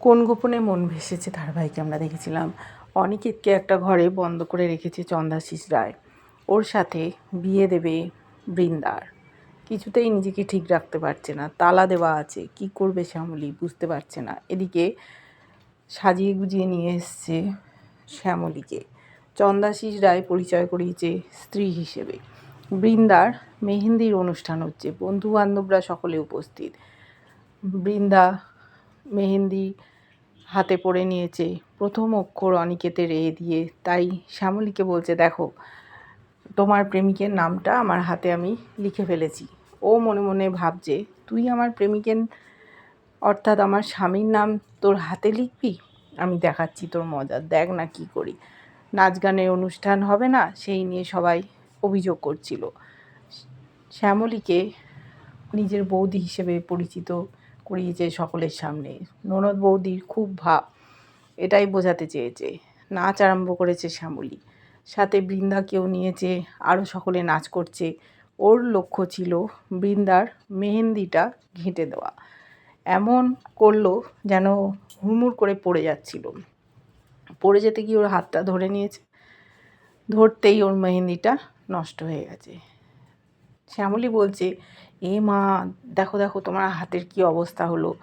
কোন গোপনে মন ভেসেছে ধারাবাহিকে আমরা দেখেছিলাম। অনিকেতকে একটা ঘরে বন্ধ করে রেখেছে চন্দাশিস রায়। ওর সাথে বিয়ে দেবে বৃন্দার। কিছুতেই নিজেকে ঠিক রাখতে পারছে না। তালা দেওয়া আছে। কি করবে শ্যামলী বুঝতে পারছে না। এদিকে সাজিয়ে গুজিয়ে নিয়ে এসছে শ্যামলীকে। চন্দাশিস রায় পরিচয় করিয়েছে স্ত্রী হিসেবে। বৃন্দার মেহেন্দির অনুষ্ঠান হচ্ছে। বন্ধু বান্ধবরা সকলে উপস্থিত। বৃন্দা, মেহেন্দি হাতে পড়ে নিয়েছে। প্রথম অক্ষর অনিকেতের এ দিয়ে। তাই শ্যামলীকে বলছে, দেখো, তোমার প্রেমিকের নামটা আমার হাতে আমি লিখে ফেলেছি। ও মনে মনে ভাবছে, তুই আমার প্রেমিকের, অর্থাৎ আমার স্বামীর নাম তোর হাতে লিখবি? আমি দেখাচ্ছি তোর মজা, দেখ না কি করি। নাচ গানের অনুষ্ঠান হবে না, সেই নিয়ে সবাই অভিযোগ করছিল। শ্যামলীকে নিজের বৌদি হিসেবে পরিচিত করিয়েছে সকলের সামনে। ননদ বৌদির খুব ভাব, এটাই বোঝাতে চেয়েছে। নাচ আরম্ভ করেছে শ্যামলী। সাথে বৃন্দাকেও নিয়েছে আরও সকলে নাচ করছে। ওর লক্ষ্য ছিল বৃন্দার মেহেন্দিটা ঘেঁটে দেওয়া। এমন করল যেন হুড়মুড় করে পড়ে যাচ্ছিল। পড়ে যেতে গিয়ে ওর হাতটা ধরে নিয়েছে। ধরতেই ওর মেহেন্দিটা নষ্ট হয়ে গেছে। শ্যামলী বলছে, এ মা, দেখো দেখো, তোমার হাতের কি অবস্থা হলো?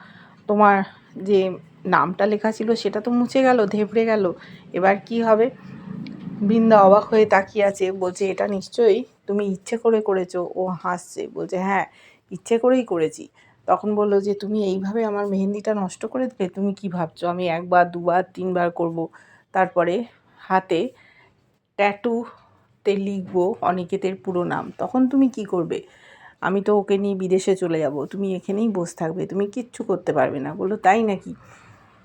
তোমার যে নামটা লেখা ছিল সেটা তো মুছে গেল, ধেপড়ে গেল। এবার কি হবে? বৃন্দা অবাক হয়ে তাকিয়ে আছে, বলছে, এটা নিশ্চয়ই তুমি ইচ্ছে করে করেছ। ও হাসছে, বলছে হ্যাঁ ইচ্ছে করেই করেছি। তখন বলল যে, তুমি এইভাবে আমার মেহেন্দিটা নষ্ট করে দেবে তুমি কি ভাবছ? আমি একবার, দুবার, তিনবার করব। তারপরে হাতে ট্যাটুতে লিখব অনিকেতের পুরো নাম। তখন তুমি কি করবে? আমি তো ওকে নিয়ে বিদেশে চলে যাব। তুমি এখানেই বসে থাকবে। তুমি কিচ্ছু করতে পারবে না। বলল তাই নাকি?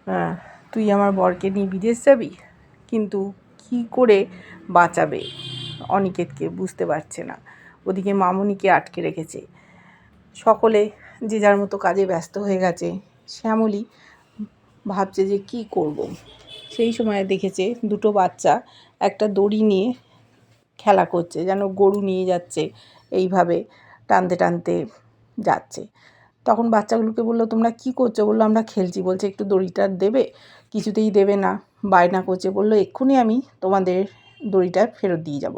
হ্যাঁ, তুই আমার বরকে নিয়ে বিদেশ যাবি? কিন্তু কি করে বাঁচাবে? অনিকেতকে বুঝতে পারছে না। ওদিকে মামুনিকে আটকে রেখেছে। সকলে যে যার মতো কাজে ব্যস্ত হয়ে গেছে শ্যামলী ভাবছে যে কি করব। সেই সময় দেখেছে দুটো বাচ্চা একটা দড়ি নিয়ে খেলা করছে, যেন গরু নিয়ে যাচ্ছে, এইভাবে টানতে টানতে যাচ্ছে। তখন বাচ্চাগুলোকে বলল, তোমরা কি করছ? বলল, আমরা খেলছি। বলছে, একটু দড়িটা দেবে? কিছুতেই দেবে না। বায়না করছে, বলল, এক্ষুনি আমি তোমাদের দড়িটা ফেরত দিয়ে যাব।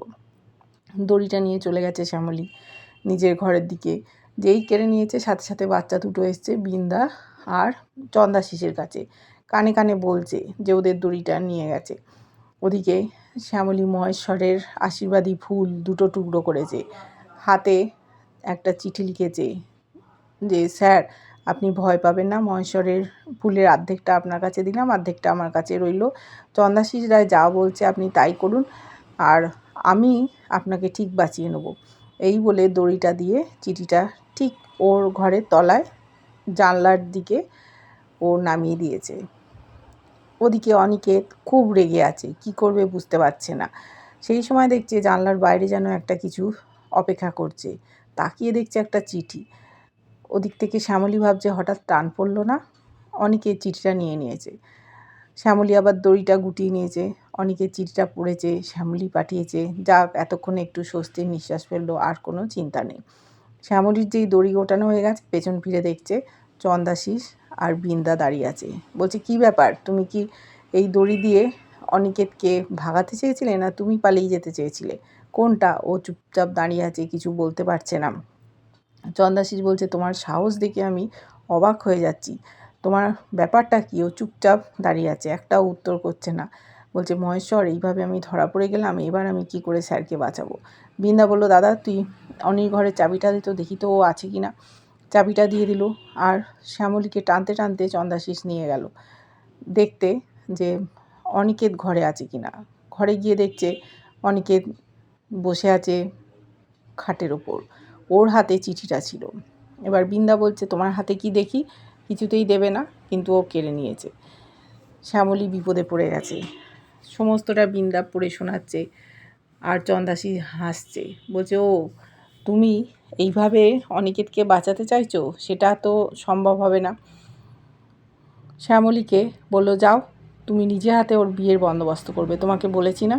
দড়িটা নিয়ে চলে গেছে শ্যামলী নিজের ঘরের দিকে। যেই কেড়ে নিয়েছে, সাথে সাথে বাচ্চা দুটো এসছে, বিন্দা আর চন্দা শিশের কাছে। কানে কানে বলছে যে, ওদের দড়িটা নিয়ে গেছে। ওদিকে শ্যামলী মহেশ্বরের আশীর্বাদী ফুল দুটো টুকরো করেছে। হাতে একটা চিঠি লিখেছে যে, স্যার, আপনি ভয় পাবেন না, মহেশ্বরের ফুলের অর্ধেকটা আপনার কাছে দিলাম অর্ধেকটা আমার কাছে রইল। চন্দাশিস রায় যা বলছে আপনি তাই করুন, আর আমি আপনাকে ঠিক বাঁচিয়ে নেব। এই বলে দড়িটা দিয়ে চিঠিটা ঠিক ওর ঘরের তলায় জানলার দিকে ও নামিয়ে দিয়েছে। ওদিকে অনিকেত খুব রেগে আছে, কি করবে বুঝতে পারছে না। সেই সময় দেখছে জানলার বাইরে যেন একটা কিছু অপেক্ষা করছে, তাকিয়ে দেখছে একটা চিঠি। ওদিক থেকে শ্যামলী ভাবছে, হঠাৎ টান পড়ল না? অনেকে চিঠিটা নিয়ে নিয়েছে। শ্যামলী আবার দড়িটা গুটিয়ে নিয়েছে। অনেকে চিঠিটা পড়েছে, শ্যামলী পাঠিয়েছে। যা এতক্ষণে একটু স্বস্তির নিঃশ্বাস ফেলল, আর কোনো চিন্তা নেই। শ্যামলীর যেই দড়ি গোটানো হয়ে গেছে, পেছন ফিরে দেখছে চন্দাশিস আর বিন্দা দাঁড়িয়ে আছে। বলছে, কি ব্যাপার? তুমি কি এই দড়ি দিয়ে অনিকেতকে ভাগাতে চেয়েছিলে না তুমি পালিয়ে যেতে চেয়েছিলে? কোনটা? ও চুপচাপ দাঁড়িয়ে আছে, কিছু বলতে পারছে না। চন্দাশিস বলছে, তোমার সাহস দেখে আমি অবাক হয়ে যাচ্ছি। তোমার ব্যাপারটা কি? ও চুপচাপ দাঁড়িয়ে আছে, একটাও উত্তর করছে না। বলছে, মহেশ্বর, এইভাবে আমি ধরা পড়ে গেলাম, এবার আমি কি করে স্যারকে বাঁচাবো? বৃন্দা বলল, দাদা, তুই অনির ঘরের চাবিটা দিত দেখি তো ও আছে কি না? চাবিটা দিয়ে দিল আর শ্যামলীকে টানতে টানতে চন্দাশিস নিয়ে গেল। দেখতে যে অনিকেত ঘরে আছে কি না ঘরে গিয়ে দেখছে অনিকেত বসে আছে খাটের ওপর। ওর হাতে চিঠিটা ছিল। এবার বৃন্দা বলছে, তোমার হাতে কি দেখি? কিছুতেই দেবে না, কিন্তু ও কেড়ে নিয়েছে শ্যামলী বিপদে পড়ে গেছে। সমস্তটা বৃন্দা পড়ে শোনাচ্ছে আর চন্দাসি হাসছে। বলছে, ও তুমি এইভাবে অনিকেতকে বাঁচাতে চাইছো? সেটা তো সম্ভব হবে না। শ্যামলীকে বলল, যাও, তুমি নিজে হাতে ওর বিয়ের বন্দোবস্ত করবে। তোমাকে বলেছি না।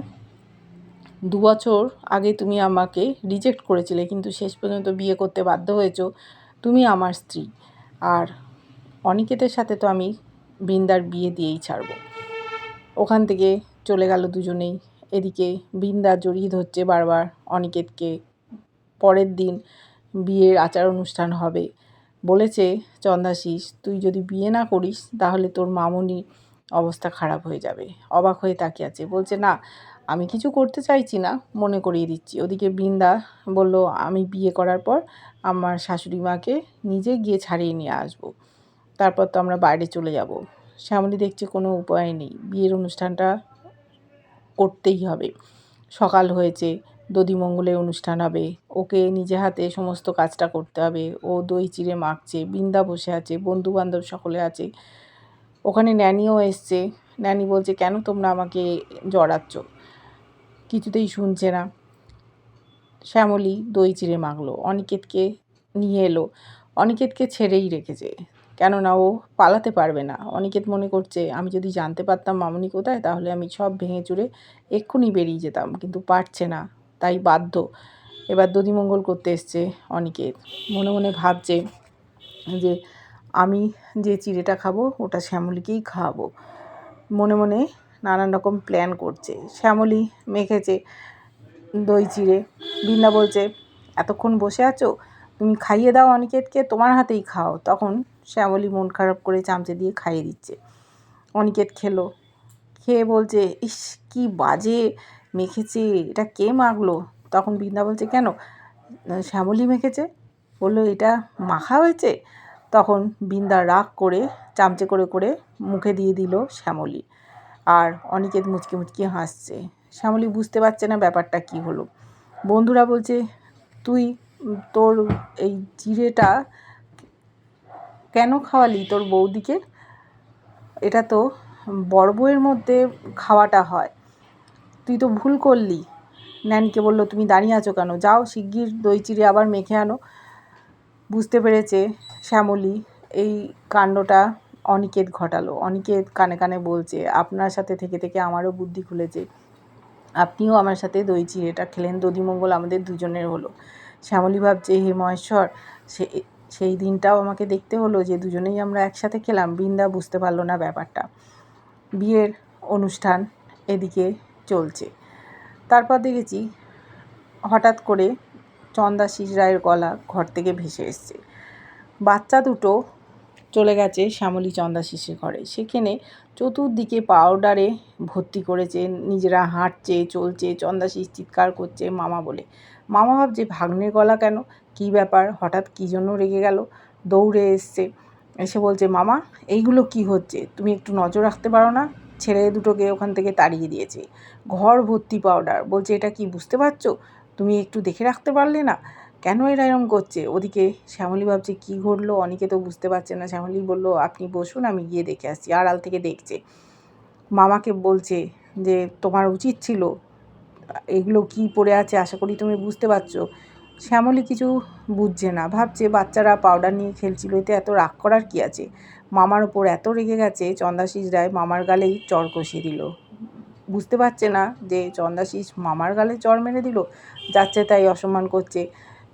দু বছর আগে তুমি আমাকে রিজেক্ট করেছিলে, কিন্তু শেষ পর্যন্ত বিয়ে করতে বাধ্য হয়েছ তুমি আমার স্ত্রী। আর অনিকেতের সাথে তো আমি বৃন্দার বিয়ে দিয়েই ছাড়বো। ওখান থেকে চলে গেল দুজনেই। এদিকে বৃন্দা জড়িয়ে ধরছে বারবার অনিকেতকে পরের দিন বিয়ের আচার অনুষ্ঠান হবে। বলেছে চন্দাশিস তুই যদি বিয়ে না করিস, তাহলে তোর মামনি অবস্থা খারাপ হয়ে যাবে। অবাক হয়ে তাকিয়ে আছে। বলছে, না, আমি কিছু করতে চাইছি না, মনে করিয়ে দিচ্ছি। ওদিকে বৃন্দা বলল, আমি বিয়ে করার পর আমার শাশুড়ি মাকে নিজে গিয়ে ছাড়িয়ে নিয়ে আসব। তারপর তো আমরা বাইরে চলে যাব। শ্যামলী দেখছে কোনো উপায় নেই। বিয়ের অনুষ্ঠানটা করতেই হবে। সকাল হয়েছে। দধিমঙ্গলের অনুষ্ঠান হবে। ওকে নিজে হাতে সমস্ত কাজটা করতে হবে। ও দই চিড়ে মাখছে, বৃন্দা বসে আছে বন্ধু বান্ধব সকলে আছে। ওখানে ন্যানিও এসছে। ন্যানি বলছে, কেন তোমরা আমাকে জড়াচ্ছ? কিছুতেই শুনছে না। শ্যামলী দই চিড়ে মাখলো। অনিকেতকে নিয়ে এলো। অনিকেতকে ছেড়েই রেখেছে। কেননা ও পালাতে পারবে না। অনিকেত মনে করছে, আমি যদি জানতে পারতাম মামনি কোথায়, তাহলে আমি সব ভেঙে চুরে এক্ষুনি বেরিয়ে যেতাম। কিন্তু পারছে না। তাই বাধ্য। এবার দধিমঙ্গল করতে এসছে অনিকেত মনে মনে ভাবছে যে আমি যে চিড়েটা খাব, ওটা শ্যামলীকেই খাওয়াবো। মনে মনে নানান রকম প্ল্যান করছে। শ্যামলী মেখেছে দই চিড়ে। বৃন্দা বলছে, এতক্ষণ বসে আছো? তুমি খাইয়ে দাও অনিকেতকে, তোমার হাতেই খাও। তখন শ্যামলী মন খারাপ করে চামচে দিয়ে খাইয়ে দিচ্ছে। অনিকেত খেলো। খেয়ে বলছে, ইস, কি বাজে মেখেছে, এটা কে মাখলো? তখন বৃন্দা বলছে, কেন? শ্যামলী মেখেছে? বলল, এটা মাখা হয়েছে? তখন বৃন্দা রাগ করে, চামচে করে করে মুখে দিয়ে দিল শ্যামলী। আর অনিকেত মুচকি মুচকি হাসছে। শ্যামলী বুঝতে পারছে না ব্যাপারটা কি হলো। বন্ধুরা বলছে, তুই তোর এই জিরেটা কেন খাওয়ালি তোর বৌদিকে? এটা তো বড় বউয়ের মধ্যে খাওয়াটা হয়। তুই তো ভুল করলি। ন্যানকে বলল, তুমি দাঁড়িয়ে আছো কেন? যাও, শিগগির দই চিড়ে আবার মেখে আনো। বুঝতে পেরেছে শ্যামলী, এই কাণ্ডটা অনিকেত ঘটালো। অনিকেত কানে কানে বলছে, আপনার সাথে থেকে থেকে আমারও বুদ্ধি খুলেছে। আপনিও আমার সাথে দই চিড়েটা খেলেন দধিমঙ্গল আমাদের দুজনের হলো। শ্যামলী ভাবছে, হে মহেশ্বর, সে, সেই দিনটাও আমাকে দেখতে হলো যে দুজনেই আমরা একসাথে খেলাম। বৃন্দা বুঝতে পারল না ব্যাপারটা। বিয়ের অনুষ্ঠান এদিকে চলছে। তারপর দেখেছি হঠাৎ করে চন্দাশিস রায়ের গলা ঘর থেকে ভেসে এসছে। বাচ্চা দুটো চলে গেছে শ্যামলী চন্দাশিসের ঘরে। সেখানে চতুর্দিকে পাউডারে ভর্তি করেছে, নিজেরা হাঁটছে, চলছে, চন্দাশিস চিৎকার করছে মামা বলে। মামা ভাবছে, ভাগ্নের গলা কেন? কী ব্যাপার? হঠাৎ কী জন্য রেগে গেল? দৌড়ে এসছে। এসে বলছে, মামা, এইগুলো কি হচ্ছে? তুমি একটু নজর রাখতে পারো না? ছেলে দুটোকে ওখান থেকে তাড়িয়ে দিয়েছে। ঘর ভর্তি পাউডার বলছে, এটা কি বুঝতে পারছ? তুমি একটু দেখে রাখতে পারলে না? কেন এরা এরম করছে? ওদিকে শ্যামলী ভাবছে, কী ঘটলো? অনেকে তো বুঝতে পারছে না। শ্যামলী বলল, আপনি বসুন, আমি গিয়ে দেখে আসছি। আড়াল থেকে দেখছে। মামাকে বলছে যে, তোমার উচিত ছিল। এগুলো কি পড়ে আছে? আশা করি তুমি বুঝতে পারছ। শ্যামলী কিছু বুঝছে না। ভাবছে, বাচ্চারা পাউডার নিয়ে খেলছিল, এতে এত রাগ করার কি আছে? মামার ওপর এত রেগে গেছে, চন্দাশিস রায় মামার গালেই চর কষিয়ে দিল। বুঝতে পারছে না যে চন্দাশিস মামার গালে চর মেরে দিল, যাচ্ছে তাই অসম্মান করছে।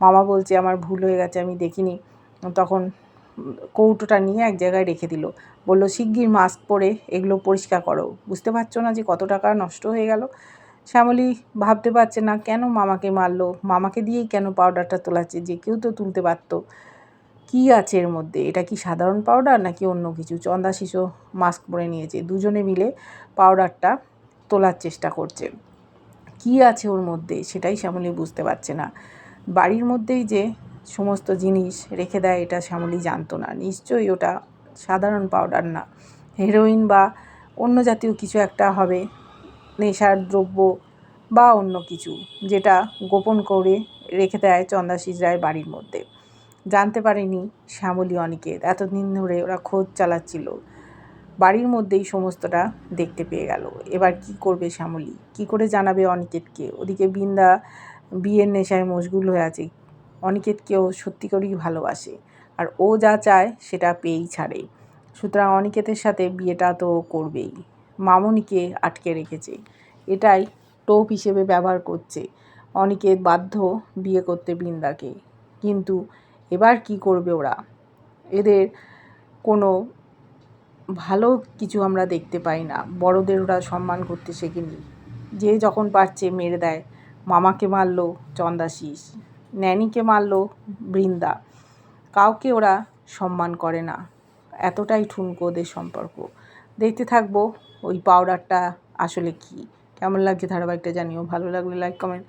মামা বলছে, আমার ভুল হয়ে গেছে, আমি দেখিনি। তখন কৌটোটা নিয়ে এক জায়গায় রেখে দিল। বলল, শিগগির মাস্ক পরে এগুলো পরিষ্কার করো। বুঝতে পারছ না যে কত টাকা নষ্ট হয়ে গেল? শ্যামলী ভাবতে পারছে না, কেন মামাকে মারলো? মামাকে দিয়েই কেন পাউডারটা তোলাচ্ছে? যে কেউ তো তুলতে পারতো। কী আছে এর মধ্যে? এটা কি সাধারণ পাউডার নাকি অন্য কিছু? চন্দা শিশু মাস্ক পরে নিয়েছে। দুজনে মিলে পাউডারটা তোলার চেষ্টা করছে। কি আছে ওর মধ্যে? সেটাই শ্যামলী বুঝতে পারছে না। বাড়ির মধ্যেই যে সমস্ত জিনিস রেখে দেয়, এটা শ্যামলী জানতো না। নিশ্চয়ই ওটা সাধারণ পাউডার না। হেরোইন বা অন্য জাতীয় কিছু একটা হবে, নেশার দ্রব্য বা অন্য কিছু, যেটা গোপন করে রেখে দেয় চন্দাশিস রায় বাড়ির মধ্যে। জানতে পারেনি শ্যামলী অনিকেত। এতদিন ধরে ওরা খোঁজ চালাচ্ছিল। বাড়ির মধ্যেই সমস্তটা দেখতে পেয়ে গেল। এবার কি করবে শ্যামলী? কি করে জানাবে অনিকেতকে? ওদিকে বৃন্দা বিয়ের নেশায় মশগুল হয়ে আছে। অনিকেতকেও সত্যি করেই ভালোবাসে। আর ও যা চায় সেটা পেয়েই ছাড়ে। সুতরাং অনিকেতের সাথে বিয়েটা তো করবেই। মামনিকে আটকে রেখেছে। এটাই টোপ হিসেবে ব্যবহার করছে। অনিকেত বাধ্য বিয়ে করতে বৃন্দাকে। কিন্তু এবার কি করবে ওরা? এদের কোনো ভালো কিছু আমরা দেখতে পাই না। বড়দের ওরা সম্মান করতে শেখেনি। যে যখন পারছে মেরে দেয়। মামাকে মারলো চন্দাশিস, ন্যানিকে মারলো বৃন্দা। কাউকে ওরা সম্মান করে না। এতটাই ঠুনকো ওদের সম্পর্ক। দেখতে থাকব ওই পাউডারটা আসলে কি। কেমন লাগছে ধারাবাহিকটা জানিও। ভালো লাগলে লাইক কমেন্ট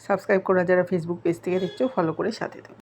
সাবস্ক্রাইব করা। যারা ফেসবুক পেজ থেকে দেখছ ফলো করে সাথে থাকো।